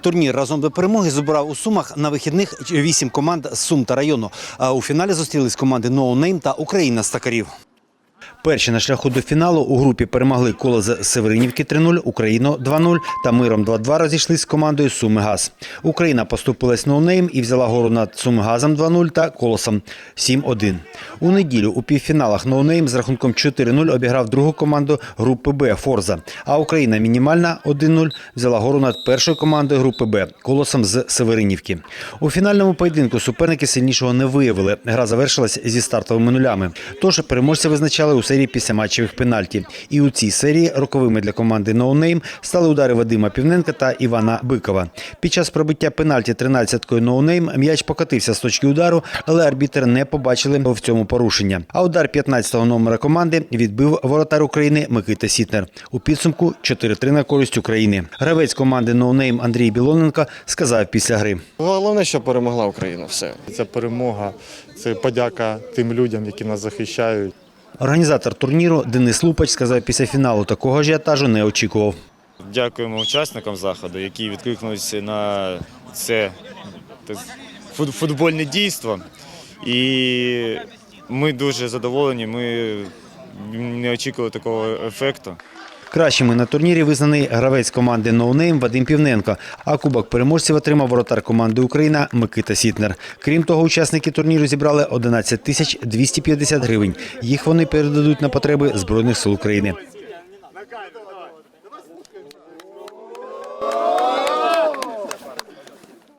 Турнір разом до перемоги збирав у Сумах на вихідних вісім команд з Сум та району. А у фіналі зустрілись команди No Name та Україна з Токарів. Перші на шляху до фіналу у групі перемогли коло з Северинівки 3-0, Україну 2-0 та миром 2-2 розійшлись з командою Суми Газ. Україна поступилась ноунейм і взяла гору над Суми Газом 2-0 та Колосом 7-1. У неділю у півфіналах ноунейм з рахунком 4-0 обіграв другу команду групи Б Форза. А Україна мінімальна 1-0 взяла гору над першою командою групи Б Колосом з Северинівки. У фінальному поєдинку суперники сильнішого не виявили. Гра завершилась зі стартовими нулями. Тож переможця визначали у серії після матчевих пенальті. І у цій серії роковими для команди No Name стали удари Вадима Півненка та Івана Бикова. Під час пробиття пенальті 13-кою No м'яч покотився з точки удару, але арбітер не побачили в цьому порушення. А удар 15-го номера команди відбив воротар України Микита Сітнер. У підсумку 4-3 на користь України. Гравець команди No Name Андрій Білоненко сказав після гри. Головне, що перемогла Україна. Все. Це перемога, це подяка тим людям, які нас захищають. Організатор турніру Денис Лупач сказав після фіналу такого ажіотажу не очікував. Дякуємо учасникам заходу, які відкликнулися на це футбольне дійство. І ми дуже задоволені. Ми не очікували такого ефекту. Кращими на турнірі визнаний гравець команди Ноунейм Вадим Півненко, а кубок переможців отримав воротар команди Україна Микита Сітнер. Крім того, учасники турніру зібрали 11 тисяч 250 гривень. Їх вони передадуть на потреби Збройних сил України.